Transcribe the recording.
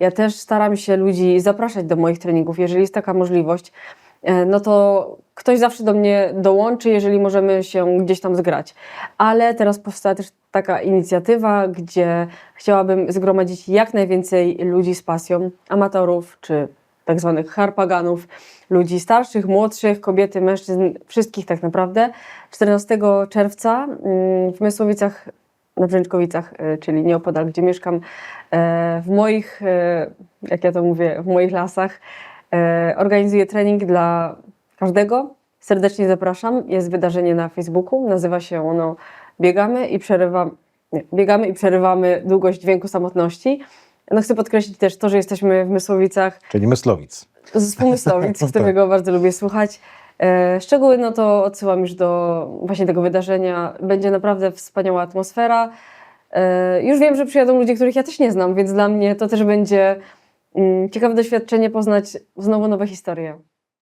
Ja też staram się ludzi zapraszać do moich treningów, jeżeli jest taka możliwość. e, No to ktoś zawsze do mnie dołączy, jeżeli możemy się gdzieś tam zgrać. Ale teraz powstała też taka inicjatywa, gdzie chciałabym zgromadzić jak najwięcej ludzi z pasją, amatorów czy tak zwanych harpaganów, ludzi starszych, młodszych, kobiety, mężczyzn, wszystkich tak naprawdę. 14 czerwca mm, w Mysłowicach, na Brzęczkowicach, y, czyli nieopodal, gdzie mieszkam, e, w moich, e, jak ja to mówię, w moich lasach, e, organizuję trening dla każdego. Serdecznie zapraszam. Jest wydarzenie na Facebooku, nazywa się ono Biegamy i przerywamy, nie, biegamy i przerywamy długość dźwięku samotności. No chcę podkreślić też to, że jesteśmy w Mysłowicach, Czyli Myslowic. z Pomysłowic, Tak. którego bardzo lubię słuchać. E, Szczegóły no to odsyłam już do właśnie tego wydarzenia. Będzie naprawdę wspaniała atmosfera. E, Już wiem, że przyjadą ludzie, których ja też nie znam, więc dla mnie to też będzie mm, ciekawe doświadczenie poznać znowu nowe historie.